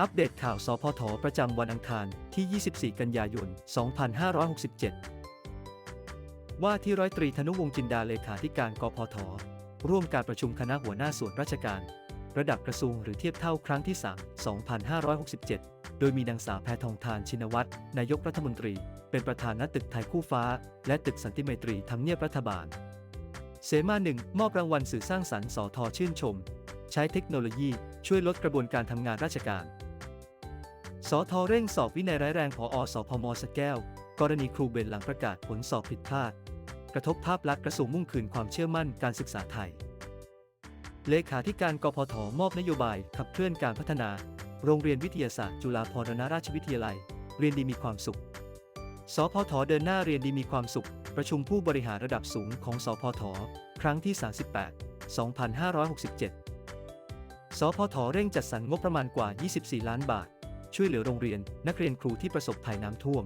อัปเดตข่าวสพทประจำวันอังคารที่ 24 กันยายน 2567 ว่าที่ร้อยตรีธนุวงศ์จินดาเลขาธิการกพท ร่วมการประชุมคณะหัวหน้าส่วนราชการ ระดับกระทรวงหรือเทียบเท่าครั้งที่ 3 2567 โดยมีนางสาวแพทองทานชินวัตรนายกรัฐมนตรี เป็นประธานณตึกไทยคู่ฟ้า และตึกสันติไมตรีทำเนียบรัฐบาล เสมาหนึ่งมอบรางวัลสื่อสร้างสรรค์สทชื่นชม ใช้เทคโนโลยีช่วยลดกระบวนการทำงานราชการ สอทอเร่งสอบวินัยร้ายแรงพออสพมสแก้ว กรณีครูเบนหลังประกาศผลสอบผิดพลาด กระทบภาพลักษณ์กระทรวงมุ่งคืนความเชื่อมั่นการศึกษาไทย เลขาธิการกพทมอบนโยบายขับเคลื่อนการพัฒนา โรงเรียนวิทยาศาสตร์ จุฬาภรณราชวิทยาลัย เรียนดีมีความสุข สพทเดินหน้าเรียนดีมีความสุข ประชุมผู้บริหารระดับสูงของสพทครั้งที่ 38 2567 สพทเร่งจัดสรรงบประมาณกว่า 24 ล้านบาท ช่วยเหลือโรงเรียน นักเรียนครูที่ประสบภัยน้ำท่วม